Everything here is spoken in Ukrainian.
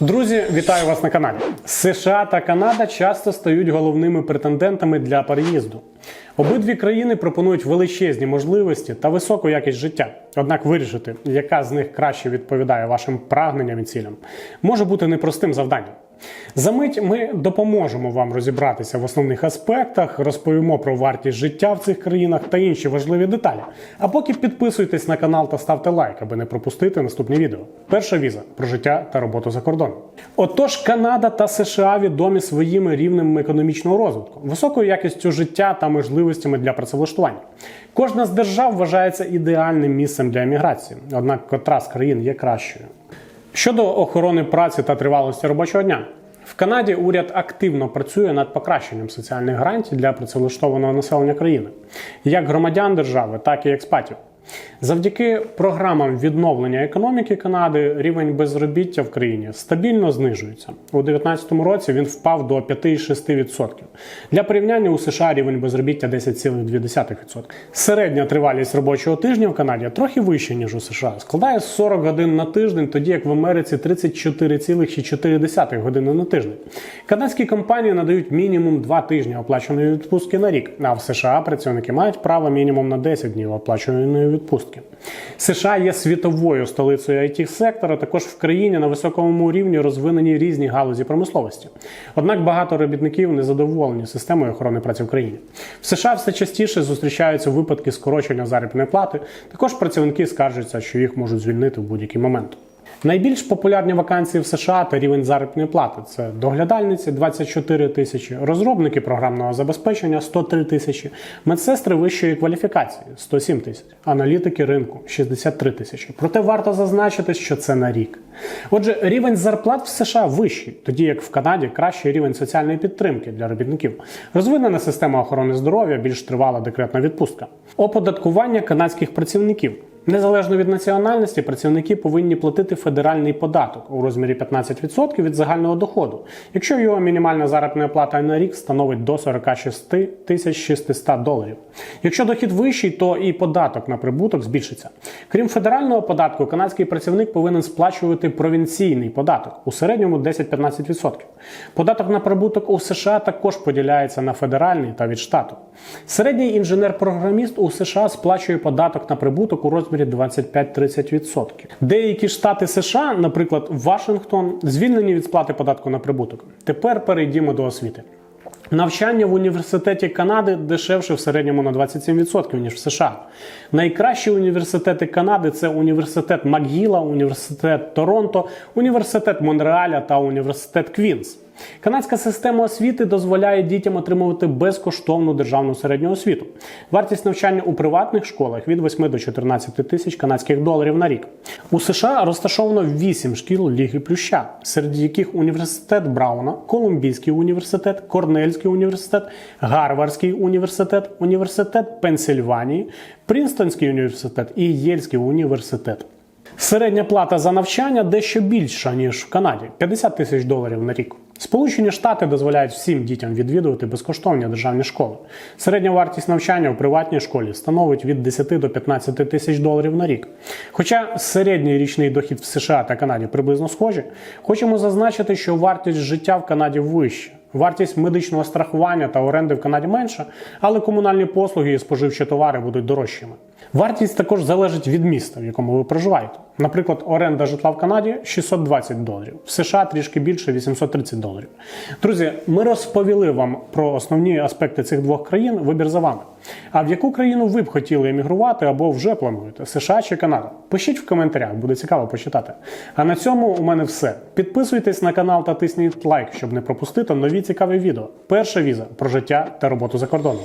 Друзі, вітаю вас на каналі. США та Канада часто стають головними претендентами для переїзду. Обидві країни пропонують величезні можливості та високу якість життя. Однак вирішити, яка з них краще відповідає вашим прагненням і цілям, може бути непростим завданням. За мить ми допоможемо вам розібратися в основних аспектах, розповімо про вартість життя в цих країнах та інші важливі деталі. А поки підписуйтесь на канал та ставте лайк, аби не пропустити наступні відео. Перша віза про життя та роботу за кордоном. Отож, Канада та США відомі своїми рівнем економічного розвитку, високою якістю життя та можливостями для працевлаштування. Кожна з держав вважається ідеальним місцем для еміграції, однак котра з країн є кращою. Щодо охорони праці та тривалості робочого дня. В Канаді уряд активно працює над покращенням соціальних гарантій для працевлаштованого населення країни, як громадян держави, так і експатів. Завдяки програмам відновлення економіки Канади рівень безробіття в країні стабільно знижується. У 2019 році він впав до 5,6%. Для порівняння у США рівень безробіття 10,2%. Середня тривалість робочого тижня в Канаді трохи вища, ніж у США. Складає 40 годин на тиждень, тоді як в Америці 34,4 години на тиждень. Канадські компанії надають мінімум 2 тижні оплаченої відпустки на рік, а в США працівники мають право мінімум на 10 днів оплаченої відпустки. США є світовою столицею it сектора. Також в країні на високому рівні розвинені різні галузі промисловості. Однак багато робітників не задоволені системою охорони праці в країні. В США все частіше зустрічаються випадки скорочення заробітної плати. Також працівники скаржаться, що їх можуть звільнити в будь-який момент. Найбільш популярні вакансії в США та рівень заробітної плати це доглядальниці 24 тисячі, розробники програмного забезпечення 103 тисячі, медсестри вищої кваліфікації 107 тисяч, аналітики ринку 63 тисячі. Проте варто зазначити, що це на рік. Отже, рівень зарплат в США вищий, тоді як в Канаді кращий рівень соціальної підтримки для робітників, розвинена система охорони здоров'я, більш тривала декретна відпустка, оподаткування канадських працівників. Незалежно від національності, працівники повинні платити федеральний податок у розмірі 15% від загального доходу, якщо його мінімальна заробітна плата на рік становить до 46 тисяч 600 доларів. Якщо дохід вищий, то і податок на прибуток збільшиться. Крім федерального податку, канадський працівник повинен сплачувати провінційний податок у середньому 10-15%. Податок на прибуток у США також поділяється на федеральний та від штату. Середній інженер-програміст у США сплачує податок на прибуток у розмірі 25-30%. Деякі штати США, наприклад, Вашингтон, звільнені від сплати податку на прибуток. Тепер перейдімо до освіти. Навчання в університеті Канади дешевше в середньому на 27%, ніж в США. Найкращі університети Канади це університет Макгіла, університет Торонто, університет Монреаля та університет Квінс. Канадська система освіти дозволяє дітям отримувати безкоштовну державну середню освіту. Вартість навчання у приватних школах від 8 до 14 тисяч канадських доларів на рік. У США розташовано 8 шкіл Ліги Плюща, серед яких університет Брауна, Колумбійський університет, Корнельський університет, Гарвардський університет, університет Пенсильванії, Прінстонський університет і Єльський університет. Середня плата за навчання дещо більша, ніж в Канаді 50 тисяч доларів на рік. Сполучені Штати дозволяють всім дітям відвідувати безкоштовні державні школи. Середня вартість навчання у приватній школі становить від 10 до 15 тисяч доларів на рік. Хоча середній річний дохід в США та Канаді приблизно схожі, хочемо зазначити, що вартість життя в Канаді вища. Вартість медичного страхування та оренди в Канаді менша, але комунальні послуги і споживчі товари будуть дорожчими. Вартість також залежить від міста, в якому ви проживаєте. Наприклад, оренда житла в Канаді 620 доларів, в США трішки більше 830 доларів. Друзі, ми розповіли вам про основні аспекти цих двох країн. Вибір за вами. А в яку країну ви б хотіли емігрувати або вже плануєте? США чи Канада? Пишіть в коментарях, буде цікаво почитати. А на цьому у мене все. Підписуйтесь на канал та тисніть лайк, щоб не пропустити нові цікаві відео. Перша віза про життя та роботу за кордоном.